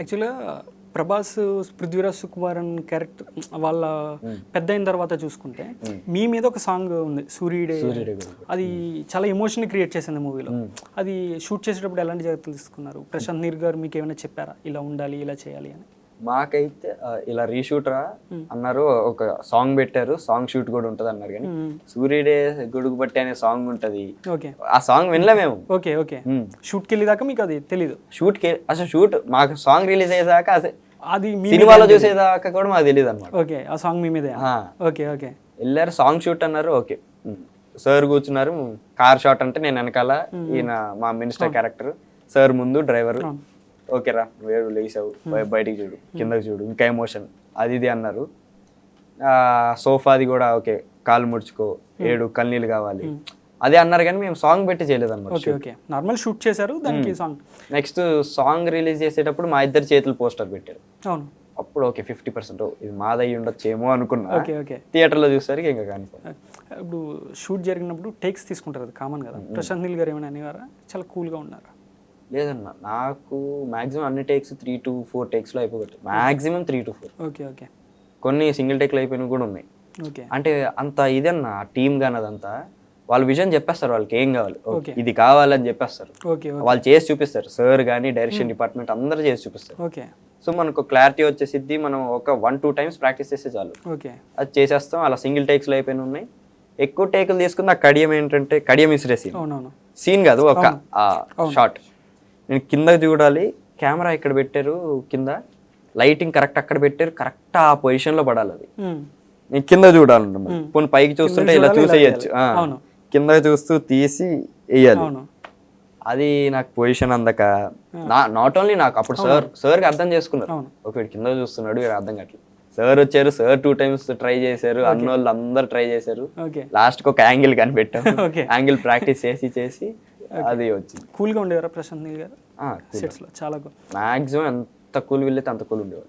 యాక్చువల్గా ప్రభాస్ పృథ్వీరాజ్ సుకుమారన్ క్యారెక్టర్ వాళ్ళ పెద్ద అయిన తర్వాత చూసుకుంటే మీ మీద ఒక సాంగ్ ఉంది సూర్యుడే. అది చాలా ఎమోషన్ క్రియేట్ చేసింది మూవీలో. అది షూట్ చేసేటప్పుడు ఎలాంటి జాగ్రత్తలు తీసుకున్నారు? ప్రశాంత్ నీర్ గారు మీకు ఏమైనా చెప్పారా? ఇలా ఉండాలి ఇలా చేయాలి అని. మాకైతే ఇలా రీషూట్ రా అన్నారు ఒక సాంగ్ పెట్టారు సాంగ్ షూట్ కూడా ఉంటది అన్నారు కానీ సూర్యుడే గొడుగు బట్టి అనే సాంగ్ ఉంటది. ఓకే. ఆ సాంగ్ వినలే మేము. Okay okay. షూట్కి వెళ్ళేదాకా మీకు అది తెలీదు. షూట్కి అసలు షూట్ మాకు సాంగ్ రిలీజ్ అయ్యేదాకా అది సినిమాలో చూసేదాకా కూడా మాకు తెలియదు అనమాట ఓకే ఆ సాంగ్ మీ మీదే. Okay okay. వెళ్ళారు సాంగ్ షూట్ అన్నారు ఓకే. సార్ కూర్చున్నారు కార్ షాట్ అంటే నేను వెనకాల ఈయన మా మినిస్టర్ క్యారెక్టర్ సార్ ముందు డ్రైవర్. ఓకే రా వేడు లేసావు బయ- బయటికి చూడు కిందకి చూడు ఇంకా ఎమోషన్ అది ఇది అన్నారు. సోఫాది కూడా ఓకే కాలు ముడుచుకో ఏడు కన్నీళ్ళు కావాలి. అదే అన్నారు కానీ మేము సాంగ్ పెట్టి చేయలేదు అనమాట నార్మల్ షూట్ చేశారు దానికి సాంగ్ నెక్స్ట్ సాంగ్ రిలీజ్ చేసేటప్పుడు మా ఇద్దరు చేతులు పోస్టర్ పెట్టారు. అవును. అప్పుడు ఓకే ఫిఫ్టీ పర్సెంట్ ఇది మాదయ్యి ఉండొచ్చేమో అనుకున్నా. Okay okay. థియేటర్లో చూసరికి ఇంకా కానీ ఇప్పుడు షూట్ జరిగినప్పుడు టేక్స్ తీసుకుంటారు అది కామన్ కదా. ప్రశాంత్ నీల్ గారు ఏమైనా అనేవారా? చాలా కూల్గా ఉన్నారు. లేదన్న నాకు మాక్సిమం అన్ని టేక్స్ త్రీ టు ఫోర్ టేక్స్లో అయిపోగొట్టు maximum three two four. Okay okay. కొన్ని సింగిల్ టేక్లు అయిపోయినవి కూడా ఉన్నాయి. ఓకే. అంటే అంత ఇదన్న టీమ్ కానీ అదంతా వాళ్ళు విజన్ చెప్పేస్తారు వాళ్ళకి ఏం కావాలి. ఇది కావాలని చెప్పేస్తారు. ఓకే వాళ్ళు చేసి చూపిస్తారు. సార్ కానీ డైరెక్షన్ డిపార్ట్మెంట్ అందరూ చేసి చూపిస్తారు. ఓకే. సో మనకు క్లారిటీ వచ్చేసిద్ది మనం ఒక వన్ టూ టైమ్స్ ప్రాక్టీస్ చేస్తే చాలు. ఓకే. అది చేసేస్తాం. అలా సింగిల్ టేక్స్లో అయిపోయిన ఉన్నాయి. ఎక్కువ టేకులు తీసుకున్న కడియం ఏంటంటే కడియం ఇసిరే సీన్ సీన్ కాదు ఒక షార్ట్ నేను కింద చూడాలి. కెమెరా ఇక్కడ పెట్టారు కింద. లైటింగ్ కరెక్ట్ అక్కడ పెట్టారు. కరెక్ట్ ఆ పొజిషన్లో పడాలి అది. నేను కింద చూడాలన్నమాట పోనీ పైకి చూస్తుంటే ఇలా చూసేయచ్చు. కింద చూస్తూ తీసి వేయాలి. అది నాకు పొజిషన్ అందక. నా నాట్ ఓన్లీ నాకు అప్పుడు సార్ సార్కి అర్థం చేసుకున్నారు. ఒక వీడు కింద చూస్తున్నాడు వీడు అర్థం కావట్లేదు. సార్ వచ్చారు సార్ టూ టైమ్స్ ట్రై చేశారు అన్నోళ్ళు అందరు ట్రై చేశారు. ఓకే. లాస్ట్కి ఒక యాంగిల్ కనిపెట్టాం Okay. యాంగిల్ ప్రాక్టీస్ చేసి చేసి అది వచ్చింది. కూల్గా ఉండేవారా ప్రశాంత్ నీల్ గారు? సెట్స్లో చాలా. మాక్సిమం ఎంత కూల్ వీళ్ళైతే అంత కూల్ ఉండేవారు